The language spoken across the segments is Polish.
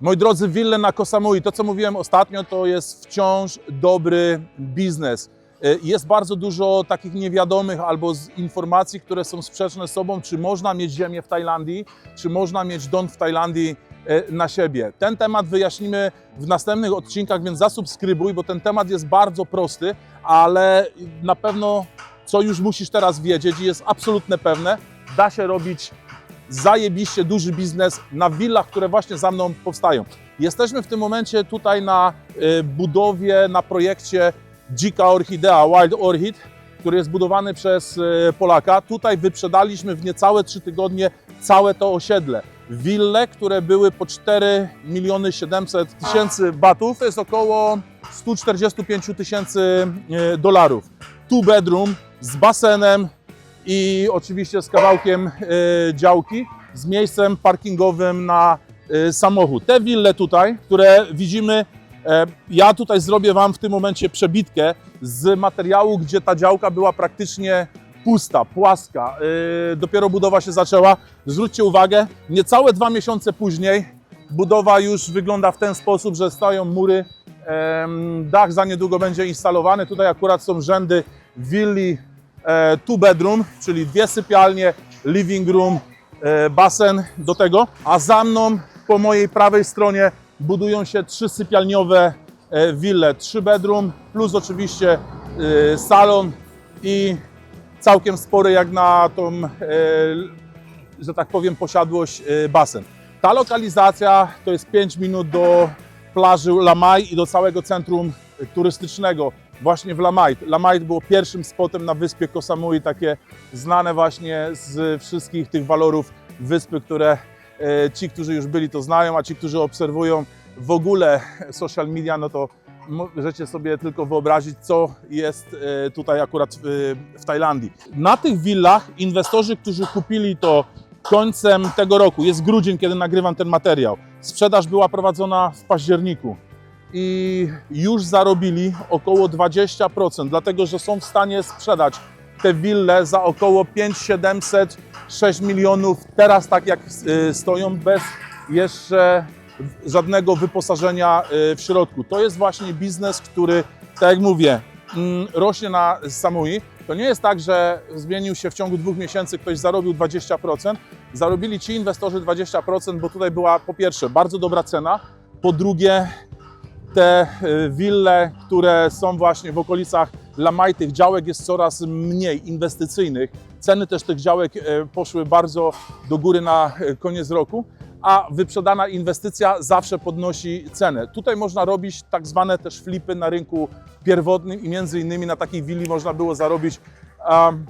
Moi drodzy, wille na Koh Samui, to co mówiłem ostatnio, to jest wciąż dobry biznes. Y, Jest bardzo dużo takich niewiadomych albo informacji, które są sprzeczne z sobą, czy można mieć ziemię w Tajlandii, czy można mieć dom w Tajlandii y, na siebie. Ten temat wyjaśnimy w następnych odcinkach, więc zasubskrybuj, bo ten temat jest bardzo prosty, ale na pewno co już musisz teraz wiedzieć i jest absolutnie pewne, da się robić zajebiście duży biznes na willach, które właśnie za mną powstają. Jesteśmy w tym momencie tutaj na y, budowie, na projekcie Dzika Orchidea, Wild Orchid, który jest budowany przez y, Polaka. Tutaj wyprzedaliśmy w niecałe 3 tygodnie całe to osiedle. Wille, które były po 4 miliony 700 tysięcy batów, to jest około 145 tysięcy y, dolarów. Two bedroom z basenem, i oczywiście z kawałkiem e, działki, z miejscem parkingowym na e, samochód. Te wille tutaj, które widzimy, e, ja tutaj zrobię Wam w tym momencie przebitkę z materiału, gdzie ta działka była praktycznie pusta, płaska. Dopiero budowa się zaczęła. Zwróćcie uwagę, niecałe dwa miesiące później budowa już wygląda w ten sposób, że stoją mury, dach za niedługo będzie instalowany. Tutaj akurat są rzędy willi two bedroom, czyli dwie sypialnie, living room, e, basen do tego, a za mną po mojej prawej stronie budują się trzy sypialniowe e, wille, trzy bedroom, plus oczywiście e, salon i całkiem spory jak na tą, e, że tak powiem, posiadłość e, basen. Ta lokalizacja to jest 5 minut do plaży Lamai i do całego centrum turystycznego właśnie w Lamait. Lamait było pierwszym spotem na wyspie Koh Samui, takie znane właśnie z wszystkich tych walorów wyspy, które e, ci, którzy już byli, to znają, a ci, którzy obserwują w ogóle social media, no to możecie sobie tylko wyobrazić, co jest e, tutaj akurat w, w Tajlandii. Na tych willach inwestorzy, którzy kupili to końcem tego roku, jest grudzień, kiedy nagrywam ten materiał, sprzedaż była prowadzona w październiku i już zarobili około 20%, dlatego że są w stanie sprzedać te wille za około 5700 6 milionów teraz tak jak y, stoją bez jeszcze żadnego wyposażenia y, w środku. To jest właśnie biznes, który, tak jak mówię, mm, rośnie na Samui. To nie jest tak, że zmienił się w ciągu dwóch miesięcy, ktoś zarobił 20%. Zarobili ci inwestorzy 20%, bo tutaj była po pierwsze bardzo dobra cena, po drugie te y, wille, które są właśnie w okolicach Lamaj, tych działek jest coraz mniej inwestycyjnych. Ceny też tych działek e, poszły bardzo do góry na e, koniec roku, a wyprzedana inwestycja zawsze podnosi cenę. Tutaj można robić tak zwane też flipy na rynku pierwotnym i między innymi na takiej willi można było zarobić um,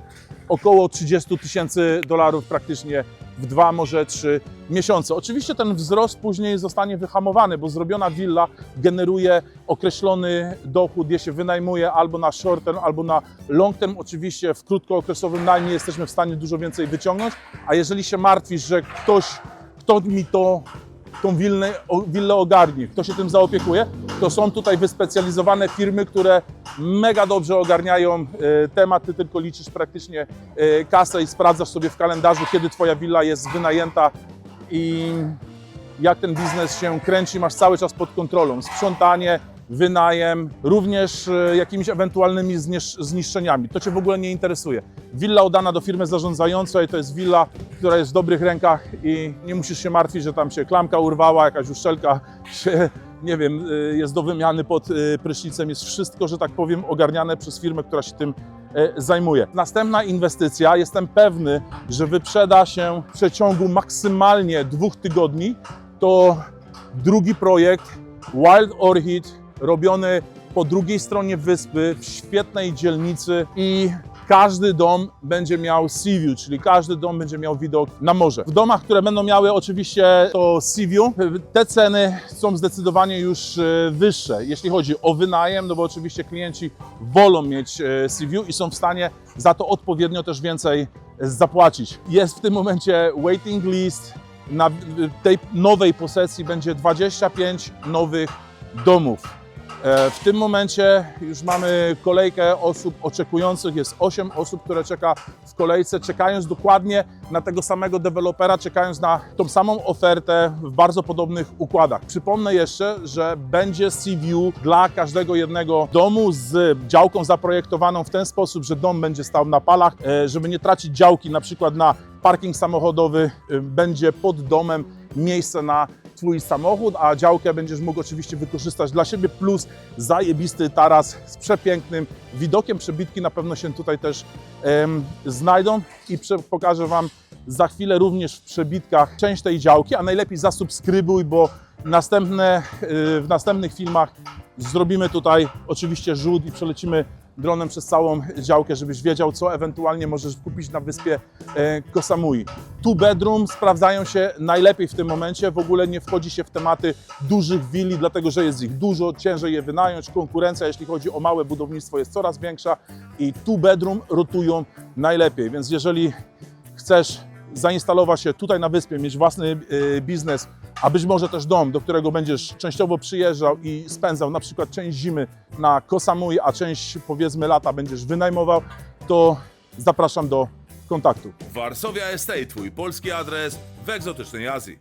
około 30 tysięcy dolarów praktycznie w dwa, może trzy miesiące. Oczywiście ten wzrost później zostanie wyhamowany, bo zrobiona willa generuje określony dochód, je się wynajmuje albo na short term, albo na long term. Oczywiście w krótkookresowym najmie jesteśmy w stanie dużo więcej wyciągnąć, a jeżeli się martwisz, że ktoś, kto mi to tą willę, willę ogarnie, kto się tym zaopiekuje, to są tutaj wyspecjalizowane firmy, które mega dobrze ogarniają e, temat, ty tylko liczysz praktycznie e, kasę i sprawdzasz sobie w kalendarzu, kiedy twoja willa jest wynajęta i jak ten biznes się kręci, masz cały czas pod kontrolą. Sprzątanie, wynajem, również e, jakimiś ewentualnymi znisz- zniszczeniami. To Cię w ogóle nie interesuje. Willa oddana do firmy zarządzającej to jest willa, która jest w dobrych rękach i nie musisz się martwić, że tam się klamka urwała, jakaś uszczelka się, nie wiem, e, jest do wymiany pod e, prysznicem. Jest wszystko, że tak powiem, ogarniane przez firmę, która się tym e, zajmuje. Następna inwestycja, jestem pewny, że wyprzeda się w przeciągu maksymalnie dwóch tygodni. To drugi projekt Wild Orchid, robiony po drugiej stronie wyspy, w świetnej dzielnicy i każdy dom będzie miał sea view, czyli każdy dom będzie miał widok na morze. W domach, które będą miały oczywiście to sea view, te ceny są zdecydowanie już e, wyższe, jeśli chodzi o wynajem, no bo oczywiście klienci wolą mieć e, sea view i są w stanie za to odpowiednio też więcej zapłacić. Jest w tym momencie waiting list, na tej nowej posesji będzie 25 nowych domów. E, W tym momencie już mamy kolejkę osób oczekujących. Jest 8 osób, które czeka w kolejce, czekając dokładnie na tego samego dewelopera, czekając na tą samą ofertę w bardzo podobnych układach. Przypomnę jeszcze, że będzie sea dla każdego jednego domu z działką zaprojektowaną w ten sposób, że dom będzie stał na palach, e, żeby nie tracić działki na przykład na parking samochodowy, e, będzie pod domem miejsce na Twój samochód, a działkę będziesz mógł oczywiście wykorzystać dla siebie, plus zajebisty taras z przepięknym widokiem. Przebitki na pewno się tutaj też znajdą i pokażę Wam za chwilę również w przebitkach część tej działki, a najlepiej zasubskrybuj, bo następne, y, w następnych filmach zrobimy tutaj oczywiście rzut i przelecimy dronem przez całą działkę, żebyś wiedział, co ewentualnie możesz kupić na wyspie e, Koh Samui. Two bedroom sprawdzają się najlepiej w tym momencie. W ogóle nie wchodzi się w tematy dużych willi, dlatego że jest ich dużo, ciężej je wynająć. Konkurencja, jeśli chodzi o małe budownictwo, jest coraz większa i two bedroom rotują najlepiej. Więc jeżeli chcesz zainstalować się tutaj na wyspie, mieć własny e, biznes, a być może też dom, do którego będziesz częściowo przyjeżdżał i spędzał na przykład część zimy na Koh Samui, a część powiedzmy lata będziesz wynajmował, to zapraszam do kontaktu. Varsovia Estate, twój polski adres w egzotycznej Azji.